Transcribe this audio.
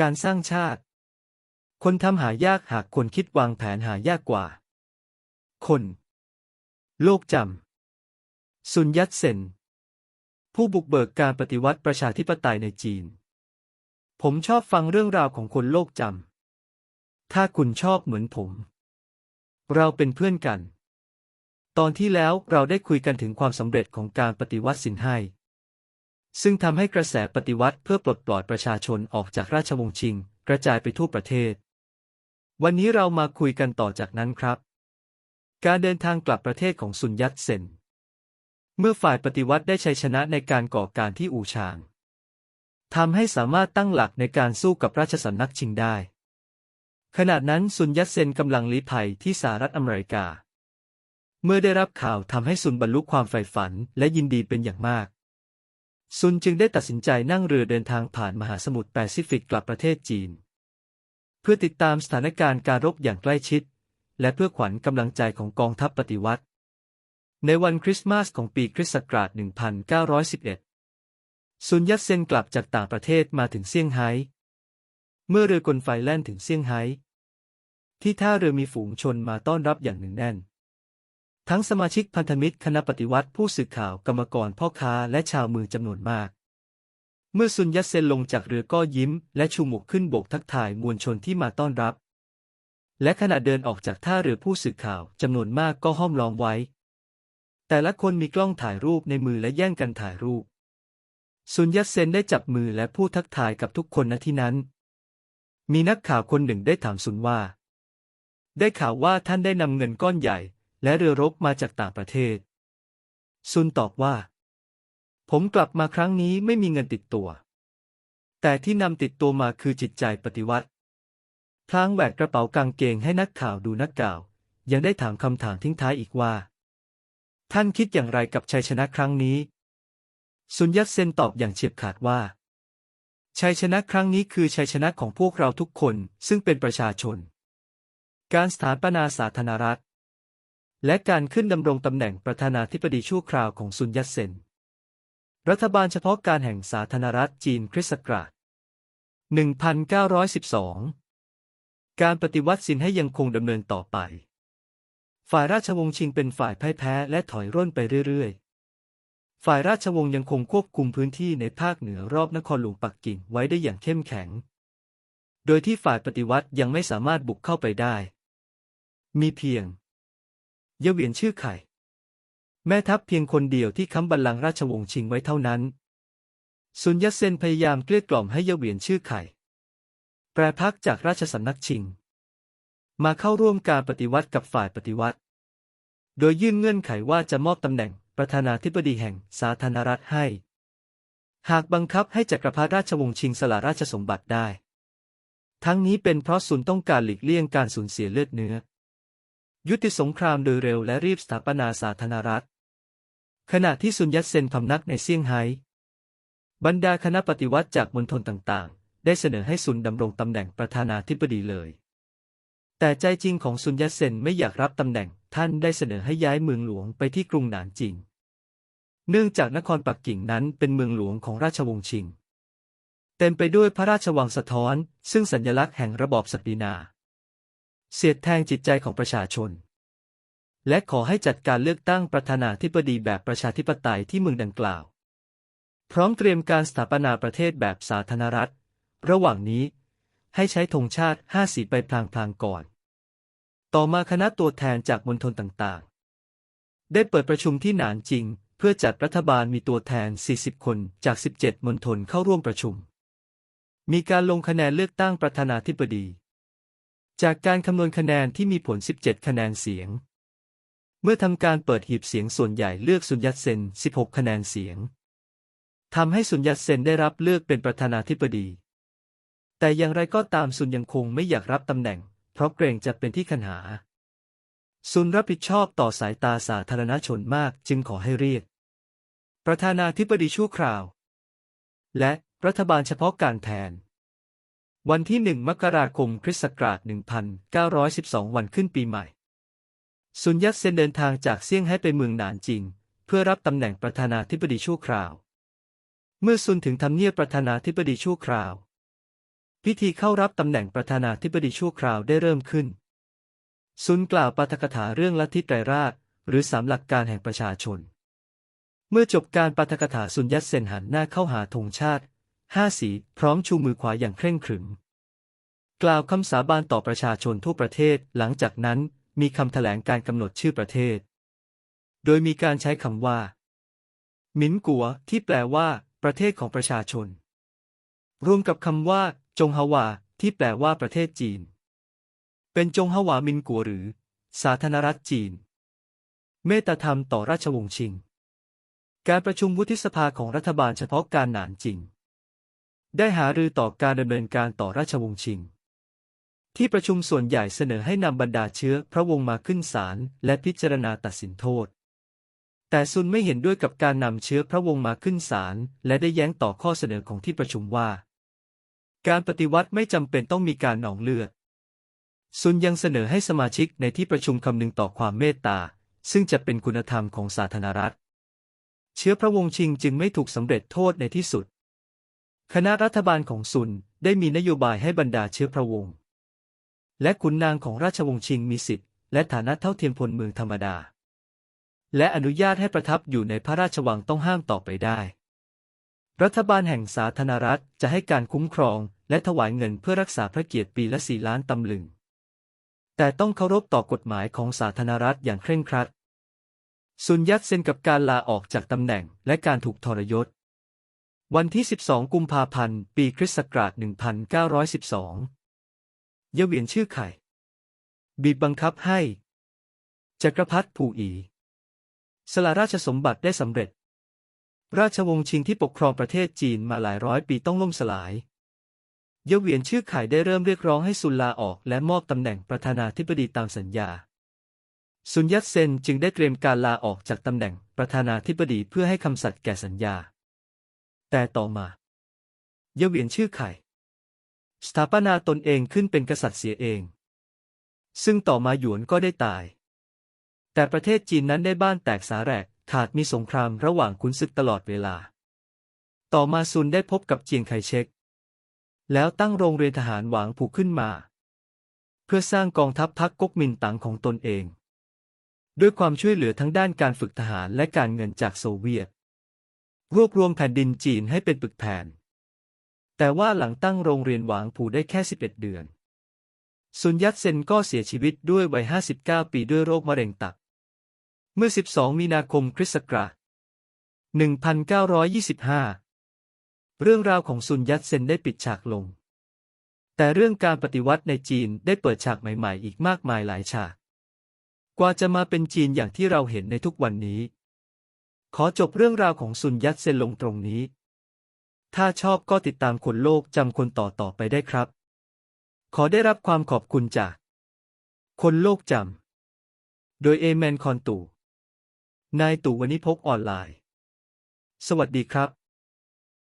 การสร้างชาติ คนทำหายากหากคนคิดวางแผนหายากกว่า คน โลกจำซุนยัตเซน ผู้บุกเบิกการปฏิวัติประชาธิปไตยในจีน ผมชอบฟังเรื่องราวของคนโลกจำถ้าคุณชอบเหมือนผม เราเป็นเพื่อนกัน ตอนที่แล้วเราได้คุยกันถึงความสำเร็จของการปฏิวัติสินให้ ซึ่งทำให้กระแสปฏิวัติเพื่อปลดปล่อยประชาชนออกจากราชวงศ์ชิง กระจายไปทั่วประเทศ วันนี้เรามาคุยกันต่อจากนั้นครับ การเดินทางกลับประเทศของซุนยัตเซน เมื่อฝ่ายปฏิวัติได้ชัยชนะในการก่อการที่อู่ชางทำให้สามารถตั้งหลักในการสู้กับราชสำนักชิงได้ ขณะนั้นซุนยัตเซนกำลังลี้ภัยที่สหรัฐอเมริกา เมื่อได้รับข่าวทำให้ซุนบรรลุความใฝ่ฝันและยินดีเป็นอย่างมาก ซุนจึงได้ตัดสินใจนั่งเรือเดินทางผ่านมหาสมุทรแปซิฟิกกลับประเทศจีน เพื่อติดตามสถานการณ์การรบอย่างใกล้ชิด และเพื่อขวัญกำลังใจของกองทัพปฏิวัติ ในวันคริสต์มาสของปีคริสต์ศักราช 1911 ซุนยัตเซนกลับจากต่างประเทศมาถึงเซี่ยงไฮ้ เมื่อเรือกลไฟแล่นถึงเซี่ยงไฮ้ ที่ท่าเรือมีฝูงชนมาต้อนรับอย่างหนึ่งแน่น ทั้งสมาชิกพันธมิตรคณะปฏิวัติผู้สื่อข่าวกรรมกรพ่อค้าและชาวเมืองจำนวนมาก เมื่อซุนยัตเซนลงจากเรือก็ยิ้ม และชูหมวกขึ้นโบกทักทายมวลชนที่มาต้อนรับ และขณะเดินออกจากท่าเรือผู้สื่อข่าวจำนวนมากก็ห้อมล้อมไว้ แต่ละคนมีกล้องถ่ายรูปในมือและแย่งกันถ่ายรูป ซุนยัตเซนได้จับมือและพูดทักทายกับทุกคนณที่นั้น มีนักข่าวคนหนึ่งได้ถามซุนว่า ได้ข่าวว่าท่านได้นำเงินก้อนใหญ่ และเรือรบมาจากต่างประเทศ ซุนตอบว่า ผมกลับมาครั้งนี้ไม่มีเงินติดตัว แต่ที่นำติดตัวมาคือจิตใจปฏิวัติ พลางแหวกกระเป๋ากางเกงให้นักข่าวดูนักข่าว ยังได้ถามคำถามทิ้งท้ายอีกว่า ท่านคิดอย่างไรกับชัยชนะครั้งนี้ ซุนยัตเซนตอบอย่างเฉียบขาดว่า ชัยชนะครั้งนี้คือชัยชนะของพวกเราทุกคนซึ่งเป็นประชาชนการสถาปนาสาธารณรัฐ และการขึ้นดำรงตำแหน่งประธานาธิบดีชั่วคราวของซุนยัตเซน รัฐบาลเฉพาะการแห่งสาธารณรัฐจีนคริสต์ศักราช 1912 การปฏิวัติสินให้ยังคงดำเนินต่อไป ฝ่ายราชวงศ์ชิงเป็นฝ่ายพ่ายแพ้และถอยร่นไปเรื่อยๆ ฝ่ายราชวงศ์ยังคงควบคุมพื้นที่ในภาคเหนือรอบนครหลวงปักกิ่งไว้ได้อย่างเข้มแข็ง โดยที่ฝ่ายปฏิวัติยังไม่สามารถบุกเข้าไปได้ มีเพียง เยาเหวียนชื่อไข่ แม่ทัพเพียงคนเดียวที่ค้ำบัลลังก์ราชวงศ์ชิงไว้เท่านั้น ซุนยัตเซนพยายามเกลี้ยกล่อมให้เยาเหวียนชื่อไข่ แปรพักจากราชสำนักชิง มาเข้าร่วมการปฏิวัติกับฝ่ายปฏิวัติ โดยยื่นเงื่อนไขว่าจะมอบตำแหน่งประธานาธิบดีแห่งสาธารณรัฐให้ หากบังคับให้จักรพรรดิราชวงศ์ชิงสละราชสมบัติได้ ทั้งนี้เป็นเพราะซุนต้องการหลีกเลี่ยงการสูญเสียเลือดเนื้อ ยุติสงครามโดยเร็วและรีบสถาปนาสาธารณรัฐ ขณะที่ซุนยัตเซนพำนักในเซี่ยงไฮ้บรรดาคณะปฏิวัติจากมณฑลต่างๆ ได้เสนอให้ซุนดำรงตำแหน่งประธานาธิบดีเลย แต่ใจจริงของซุนยัตเซนไม่อยากรับตำแหน่ง ท่านได้เสนอให้ย้ายเมืองหลวงไปที่กรุงหนานจิง เนื่องจากนครปักกิ่งนั้นเป็นเมืองหลวงของราชวงศ์ชิง เต็มไปด้วยพระราชวังสะท้อน ซึ่งสัญลักษณ์แห่งระบอบศักดินา เสียดแทงจิตใจของประชาชน และขอให้จัดการเลือกตั้งประธานาธิบดีแบบประชาธิปไตยที่เมืองดังกล่าว พร้อมเตรียมการสถาปนาประเทศแบบสาธารณรัฐ ระหว่างนี้ให้ใช้ธงชาติห้าสีไปพลางๆก่อน ต่อมาคณะตัวแทนจากมณฑลต่างๆ ได้เปิดประชุมที่หนานจิง เพื่อจัดรัฐบาลมีตัวแทน 40 คนจาก 17 มณฑลเข้าร่วมประชุม มีการลงคะแนนเลือกตั้งประธานาธิบดี จากการคำนวณคะแนนที่มีผล 17 คะแนนเสียง เมื่อทำการเปิดหีบเสียงส่วนใหญ่เลือกซุนยัตเซน 16 คะแนนเสียงทำให้ซุนยัตเซนได้รับเลือกเป็นประธานาธิบดี แต่อย่างไรก็ตามซุนยังคงไม่อยากรับตำแหน่ง เพราะเกรงจะเป็นที่ขันหา ซุนรับผิดชอบต่อสายตาสาธารณชนมากจึงขอให้เรียก ประธานาธิบดีชั่วคราว และรัฐบาลเฉพาะการแทน วันที่หนึ่งมกราคม คริสต์ศักราช 1912 วันขึ้นปีใหม่ ซุนยัตเซนเดินทางจากเซี่ยงไฮ้ไปเมืองหนานจิง เพื่อรับตำแหน่งประธานาธิบดีชั่วคราว เมื่อซุนถึงทำเนียบประธานาธิบดีชั่วคราว พิธีเข้ารับตำแหน่งประธานาธิบดีชั่วคราวได้เริ่มขึ้น ซุนกล่าวปาฐกถาเรื่องลัทธิไตรราช หรือสามหลักการแห่งประชาชน เมื่อจบการปาฐกถาซุนยัตเซนหันหน้าเข้าหาธงชาติ ห้าสีพร้อมชูมือขวาอย่างเคร่งขรึม กล่าวคำสาบานต่อประชาชนทั่วประเทศหลังจากนั้นมีคำแถลงการกำหนดชื่อประเทศ โดยมีการใช้คำว่า มินกัว ที่แปลว่า ประเทศของประชาชน รวมกับคำว่า จงฮาวา ที่แปลว่าประเทศจีน เป็นจงฮาวามินกัวหรือ สาธารณรัฐจีน เมตตาธรรมต่อราชวงศ์ชิง การประชุมวุฒิสภาของรัฐบาลเฉพาะการหนานจริง ได้หารือต่อการดำเนินการต่อราชวงศ์ชิง ที่ประชุมส่วนใหญ่เสนอให้นำบรรดาเชื้อพระวงศ์มาขึ้นศาลและพิจารณาตัดสินโทษ แต่ซุนไม่เห็นด้วยกับการนำเชื้อพระวงศ์มาขึ้นศาลและได้แย้งต่อข้อเสนอของที่ประชุมว่า การปฏิวัติไม่จำเป็นต้องมีการหนองเลือดซุนยังเสนอให้สมาชิกในที่ประชุมคำนึงต่อความเมตตา ซึ่งจะเป็นคุณธรรมของสาธารณรัฐ เชื้อพระวงศ์ชิงจึงไม่ถูกสำเร็จโทษในที่สุด คณะรัฐบาลของซุนได้มีนโยบายให้บรรดาเชื้อพระวงศ์และขุนนางของราชวงศ์ชิงมีสิทธิ์และฐานะเท่าเทียมพลเมืองธรรมดา และอนุญาตให้ประทับอยู่ในพระราชวังต้องห้ามต่อไปได้ รัฐบาลแห่งสาธารณรัฐจะให้การคุ้มครอง และถวายเงินเพื่อรักษาพระเกียรติปีละสี่ล้านตำลึง แต่ต้องเคารพต่อกฎหมายของสาธารณรัฐอย่างเคร่งครัดซุนยัตเซ็นกับการลาออกจากตำแหน่งและการถูกทรยศ วันที่ 12 กุมภาพันธ์ ปีคริสต์ศักราช 1912 เยาเวียนชื่อไข่ บีบบังคับให้ จักรพรรดิผู่อี สละราชสมบัติได้สำเร็จ ราชวงศ์ชิงที่ปกครองประเทศจีนมาหลายร้อยปีต้องล่มสลาย เยาเวียนชื่อไข่ได้เริ่มเรียกร้องให้ซุนลาออกและมอบตำแหน่งประธานาธิบดีตามสัญญา ซุนยัตเซนจึงได้เตรียมการลาออกจากตำแหน่งประธานาธิบดีเพื่อให้คำสัตย์แก่สัญญา แต่ต่อมา เยาเวียนชื่อไข่ สถาปนาตนเองขึ้นเป็นกษัตริย์เสียเอง ซึ่งต่อมาหยวนก็ได้ตาย แต่ประเทศจีนนั้นได้บ้านแตกสาแหรกขาดมีสงครามระหว่างขุนศึกตลอดเวลา ต่อมาซุนได้พบกับเจียงไคเชก แล้วตั้งโรงเรียนทหารหวางผูกขึ้นมา เพื่อสร้างกองทัพพักก๊กมินตั๋งของตนเอง ด้วยความช่วยเหลือทั้งด้านการฝึกทหารและการเงินจากโซเวียต รวบรวมแผ่นดินจีนให้เป็นปึกแผ่น แต่ว่าหลังตั้งโรงเรียนหวางผูได้แค่ 11 เดือน ซุนยัตเซนก็เสียชีวิตด้วยวัย 59 ปีด้วยโรคมะเร็งตับ เมื่อ 12 มีนาคมคริสต์ศักราช1925 เรื่องราวของซุนยัตเซนได้ปิดฉากลง แต่เรื่องการปฏิวัติในจีนได้เปิดฉากใหม่ๆ อีกมากมายหลายฉาก กว่าจะมาเป็นจีนอย่างที่เราเห็นในทุกวันนี้ ขอจบเรื่องราวของซุนยัตเซนลงตรงนี้ ถ้าชอบก็ติดตามคนโลกจำคนต่อต่อไปได้ครับ ขอได้รับความขอบคุณจาก คนโลกจำ โดยเอเมนคอนตู่ นายตู่วันิพกออนไลน์ สวัสดีครับ